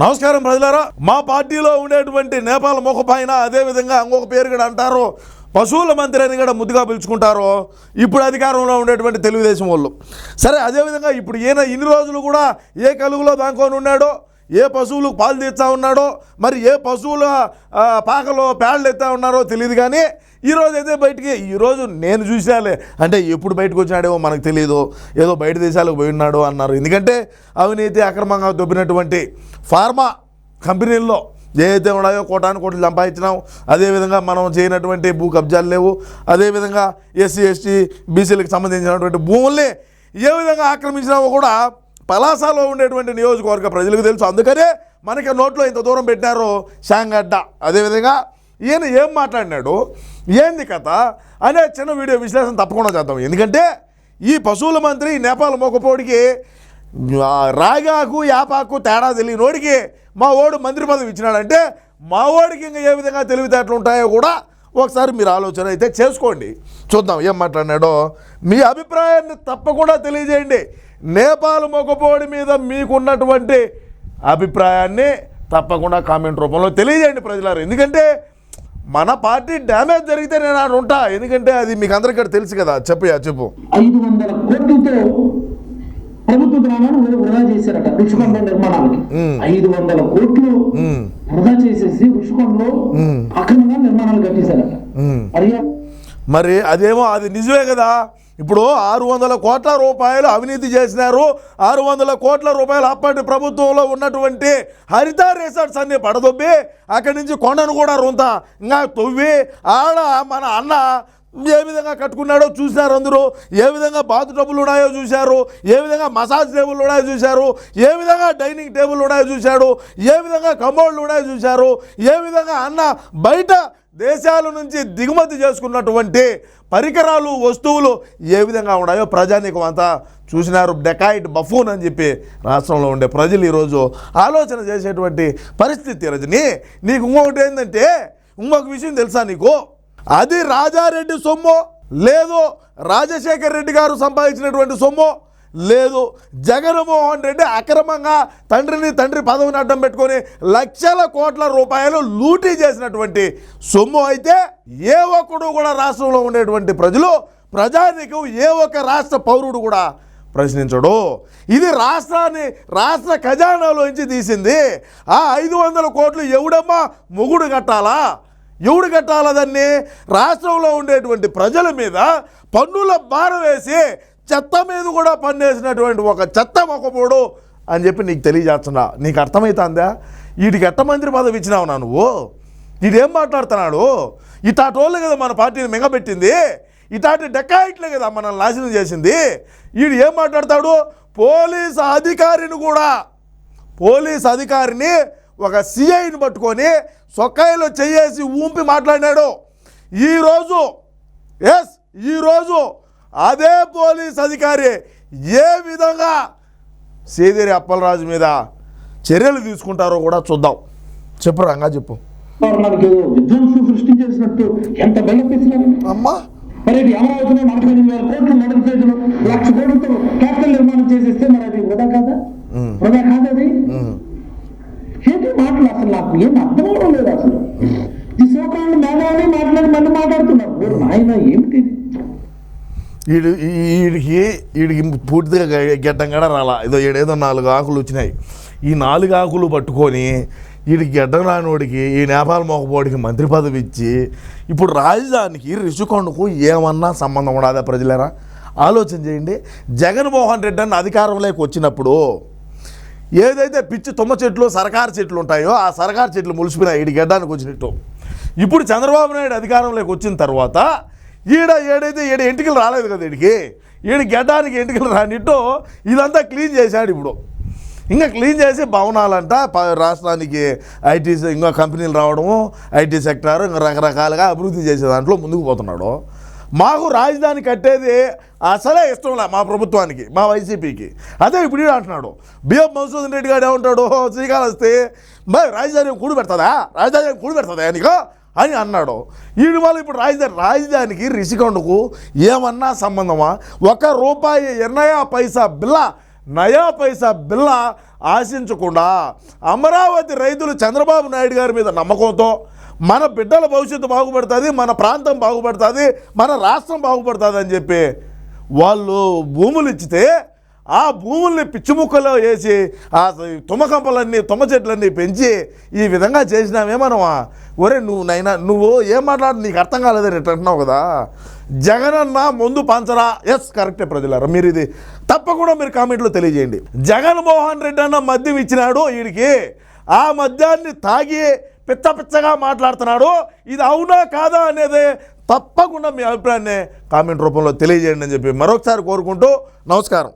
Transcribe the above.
నమస్కారం ప్రజలారా మా పార్టీలో ఉండేటువంటి నేపాల్ ముఖపైన అదేవిధంగా ఇంకొక పేరు కూడా అంటారు. పశువుల మంత్రి అని కూడా ముద్దుగా పిలుచుకుంటారు. ఇప్పుడు అధికారంలో ఉండేటువంటి తెలుగుదేశం వాళ్ళు. సరే అదేవిధంగా ఇప్పుడు ఈయన ఇన్ని రోజులు కూడా ఏ కలుగులో దాంకొని ఉన్నాడో ఏ పశువులకు పాలు తెచ్చా ఉన్నాడో మరి ఏ పశువుల పాకలో పేడలు ఎత్తా ఉన్నారో తెలియదు కానీ ఈరోజు అయితే బయటికి ఈరోజు నేను చూసాలే అంటే ఎప్పుడు బయటకు వచ్చినాడేమో మనకు తెలియదు ఏదో బయట దేశాలకు పోయి ఉన్నాడు అన్నారు. ఎందుకంటే అవినీతి అక్రమంగా దొబ్బినటువంటి ఫార్మా కంపెనీల్లో ఏదైతే ఉన్నాయో కోటాను కోట్లు సంపాదించినాం అదేవిధంగా మనం చేయనటువంటి భూ కబ్జాలు లేవు. అదేవిధంగా ఎస్సీ ఎస్టీ బీసీలకు సంబంధించినటువంటి భూముల్ని ఏ విధంగా ఆక్రమించినామో కూడా పలాసాలో ఉండేటువంటి నియోజకవర్గ ప్రజలకు తెలుసు. అందుకనే మనకి నోట్లో ఇంత దూరం పెట్టారు శాంగడ్డ. అదేవిధంగా ఈయన ఏం మాట్లాడినాడు? ఏంది కథ? అనే చిన్న వీడియో విశ్లేషణ తప్పకుండా చేద్దాం. ఎందుకంటే ఈ పశువుల మంత్రి నేపాల్ మొక్కపోడికి రాగాకు యాపాకు తేడా తెలియనోడికి మా ఓడు మంత్రి పదవి ఇచ్చినాడంటే మా ఓడికి ఇంకా ఏ విధంగా తెలివితేటలు ఉంటాయో కూడా ఒకసారి మీరు ఆలోచన అయితే చేసుకోండి. చూద్దాం ఏం మాట్లాడినాడో. మీ అభిప్రాయాన్ని తప్పకుండా తెలియజేయండి. నేపాల్ మొగపోడి మీద మీకున్నటువంటి అభిప్రాయాన్ని తప్పకుండా కామెంట్ రూపంలో తెలియజేయండి ప్రజలారు. ఎందుకంటే మన పార్టీ డ్యామేజ్ జరిగితే నేను ఆడ ఉంటా. ఎందుకంటే అది మీకు అందరికీ తెలుసు కదా. చెప్పు చెప్పు. ఐదు వందల కోట్లతో ప్రభుత్వ గ్రామాన్ని వృధా చేశారట రుషికొండ నిర్మాణానికి. ఐదు వందల కోట్లు. వృధా చేసేసి మ్మ్. అక్రమంగా నిర్మాణాలు కట్టేశారట. మరి అదేమో అది నిజమే కదా. ఇప్పుడు ఆరు వందల కోట్ల రూపాయలు అవినీతి చేసినారు. ఆరు వందల కోట్ల రూపాయలు అప్పటి ప్రభుత్వంలో ఉన్నటువంటి హరిత రిసార్ట్స్ అన్ని పడదొబ్బి అక్కడి నుంచి కొండను కూడా రొంత. ఇంకా తొవ్వి ఆడ మన అన్న ఏ విధంగా కట్టుకున్నాడో చూశారు అందరూ? ఏ విధంగా బాత్ టబుల్ ఉన్నాయో చూశారు? ఏ విధంగా మసాజ్ టేబుల్ ఉన్నాయో చూశారు? ఏ విధంగా డైనింగ్ టేబుల్ ఉన్నాయో చూశాడు ఏ విధంగా కమోడ్లు ఉన్నాయో చూశారు? ఏ విధంగా అన్న బయట దేశాల నుంచి దిగుమతి చేసుకున్నటువంటి పరికరాలు వస్తువులు ఏ విధంగా ఉన్నాయో ప్రజానీకం అంతా చూసినారు. డెకాయిట్ బఫూన్ అని చెప్పి రాష్ట్రంలో ఉండే ప్రజలు ఈరోజు ఆలోచన చేసేటువంటి పరిస్థితి రజని. నీకు ఇంకొకటి ఏంటంటే ఇంకొక విషయం తెలుసా నీకు? అది రాజారెడ్డి సొమ్ము లేదు రాజశేఖర్ రెడ్డి గారు సంపాదించినటువంటి సొమ్ము లేదు జగన్మోహన్ రెడ్డి అక్రమంగా తండ్రిని తండ్రి పదవిని అడ్డం పెట్టుకొని లక్షల కోట్ల రూపాయలు లూటీ చేసినటువంటి సొమ్ము అయితే ఏ ఒక్కడు కూడా రాష్ట్రంలో ఉండేటువంటి ప్రజలు ప్రజానికం ఏ ఒక్క రాష్ట్ర పౌరుడు కూడా ప్రశ్నించడు. ఇది రాష్ట్రాన్ని రాష్ట్ర ఖజానాలోంచి తీసింది. ఆ ఐదు వందల కోట్లు ఎవడమ్మా మొగుడు కట్టాలా? ఎవడు కట్టాలదన్నీ? రాష్ట్రంలో ఉండేటువంటి ప్రజల మీద పన్నుల భారం వేసి చెత్త మీద కూడా పన్నేసినటువంటి ఒక చెత్త మొక్కపోడు అని చెప్పి నీకు తెలియజేస్తున్నా. నీకు అర్థమవుతుందా వీటికి ఎట్ట మంత్రి పదవి ఇచ్చినావు నా నువ్వు? వీడేం మాట్లాడుతున్నాడు? ఇటాటోళ్ళు కదా మన పార్టీని మింగబెట్టింది. ఇటాటి డెకాయిట్లే కదా మనల్ని నాశనం చేసింది. వీడు ఏం మాట్లాడతాడు? పోలీస్ అధికారిని కూడా. పోలీస్ అధికారిని ఒక సిఐని పట్టుకొని సొక్కాయిలో చెయ్యేసి ఊంపి మాట్లాడినాడు. ఈరోజు ఎస్ ఈరోజు అదే పోలీస్ అధికారి ఏ విధంగా సేదేరి అప్పలరాజు మీద చర్యలు తీసుకుంటారో కూడా చూద్దాం. చెప్పు రంగా చెప్పు. విధ్వంసం సృష్టించేసినట్టు ఎంత అమ్మా. మరి ఇది అమరావతిలో నలభై ఎనిమిది వేల కోట్లు మొదటి ఫేజ్లో లక్ష కోట్లతో క్యాపిటల్ నిర్మాణం చేసేస్తే మరి అది వృధా కాదా? వృధా కాదా అది ఉమ్. ఏంటి మాటలు అసలు నాకు ఏం అర్థం కూడా లేదు అసలు. ఈ సోకాళ్ళు మేధావి మాట్లాడి మళ్ళీ మాట్లాడుతున్నారు. ఆయన ఏమిటి వీడు వీడికి వీడికి పూర్తిగా గెడ్డం కూడా రాలా. ఏదో ఏడేదో నాలుగు ఆకులు వచ్చినాయి. ఈ నాలుగు ఆకులు పట్టుకొని వీడికి గెడ్డం రానివాడికి ఈ నేపాల్ మోకపోడికి మంత్రి పదవి ఇచ్చి ఇప్పుడు రాజధానికి రిషికొండకు ఏమన్నా సంబంధం ఉండదా ప్రజలరా? ఆలోచన చేయండి. జగన్మోహన్ రెడ్డి అన్న అధికారంలోకి వచ్చినప్పుడు ఏదైతే పిచ్చి తుమ్మ చెట్లు సరకారు చెట్లు ఉంటాయో ఆ సరకారు చెట్లు ములిసిపోయినాయి ఈడి గడ్డానికి వచ్చినట్టు. ఇప్పుడు చంద్రబాబు నాయుడు అధికారంలోకి వచ్చిన తర్వాత ఈడ ఏడైతే ఈడ ఎంటికలు రాలేదు కదా ఈడికి ఈడు గడ్డానికి ఎంటికలు రానిట్టు ఇదంతా క్లీన్ చేశాడు ఇప్పుడు. ఇంకా క్లీన్ చేసి భవనాలంట ప- రాష్ట్రానికి ఐటీ ఇంకా కంపెనీలు రావడము ఐటీ సెక్టార్ ఇంకా రకరకాలుగా అభివృద్ధి చేసే దాంట్లో ముందుకు పోతున్నాడు. మాకు రాజధాని కట్టేది అసలే ఇష్టంలా మా ప్రభుత్వానికి మా వైసీపీకి. అదే ఇప్పుడు అంటున్నాడు బిఎం మధుసూదన్ రెడ్డి గారు ఏమంటాడు శ్రీకాళహస్తి మరి రాజధాని కూడి పెడతాదా? రాజధాని కూడి పెడతాదా నీకు? అని అన్నాడు. వీడి వల్ల ఇప్పుడు రాజధాని రాజధానికి రిషికొండకు ఏమన్నా సంబంధమా? ఒక రూపాయి ఎన్నయా పైసా బిల్ల నయా పైసా బిల్ల ఆశించకుండా అమరావతి రైతులు చంద్రబాబు నాయుడు గారి మీద నమ్మకంతో మన బిడ్డల భవిష్యత్తు బాగుపడుతుంది మన ప్రాంతం బాగుపడుతుంది మన రాష్ట్రం బాగుపడుతుంది అని చెప్పి వాళ్ళు భూములు ఇచ్చితే ఆ భూముల్ని పిచ్చిముక్కలో వేసి ఆ తుమ్మకంపలన్నీ తుమ్మ చెట్లన్నీ పెంచి ఈ విధంగా చేసినామే మనమా? ఒరే నువ్వు నైనా నువ్వు ఏం మాట్లాడు నీకు అర్థం కాలేదని ఇట్లా అంటున్నావు కదా? జగనన్న ముందు పంచరా ఎస్ కరెక్టే ప్రజలారా మీరు ఇది తప్పకుండా మీరు కామెంట్లో తెలియజేయండి. జగన్మోహన్ రెడ్డి అన్న మద్యం ఇచ్చినాడు వీడికి ఆ మద్యాన్ని తాగి పిచ్చ పిచ్చగా మాట్లాడుతున్నాడు. ఇది అవునా కాదా అనేది తప్పకుండా మీ అభిప్రాయాన్ని కామెంట్ రూపంలో తెలియజేయండి అని చెప్పి మరొకసారి కోరుకుంటూ నమస్కారం.